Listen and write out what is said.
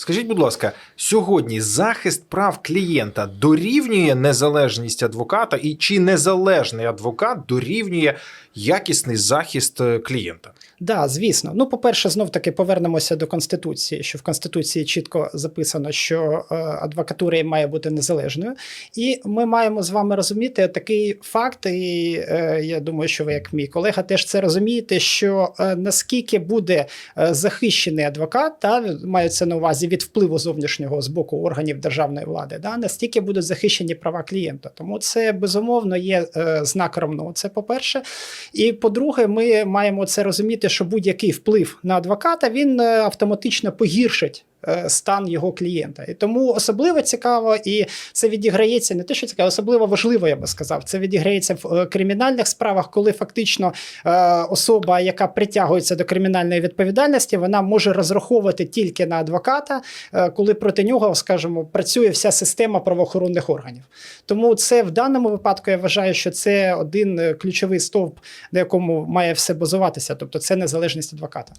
Скажіть, будь ласка, сьогодні захист прав клієнта дорівнює незалежність адвоката, і чи незалежний адвокат дорівнює якісний захист е, клієнта? Да, звісно. Ну, по-перше, знов таки повернемося до конституції, що в конституції чітко записано, що е, адвокатура має бути незалежною, і ми маємо з вами розуміти такий факт. І е, я думаю, що ви, як мій колега, теж це розумієте, що наскільки буде захищений адвокат, та мається на увазі від впливу зовнішнього з боку органів державної влади, да, настільки будуть захищені права клієнта. Тому це безумовно є е, знак равно. Це по-перше. І по-друге, ми маємо це розуміти, що будь-який вплив на адвоката він е, автоматично погіршить. Е, Стан його клієнта, і тому особливо цікаво, і це відіграється не те, що цікаво, особливо важливо, я би сказав. Це відіграється в е, кримінальних справах, коли фактично е, особа, яка притягується до кримінальної відповідальності, вона може розраховувати тільки на адвоката, коли проти нього, скажімо, працює вся система правоохоронних органів. Тому це в даному випадку я вважаю, що це один ключовий стовп, на якому має все базуватися, тобто це незалежність адвоката.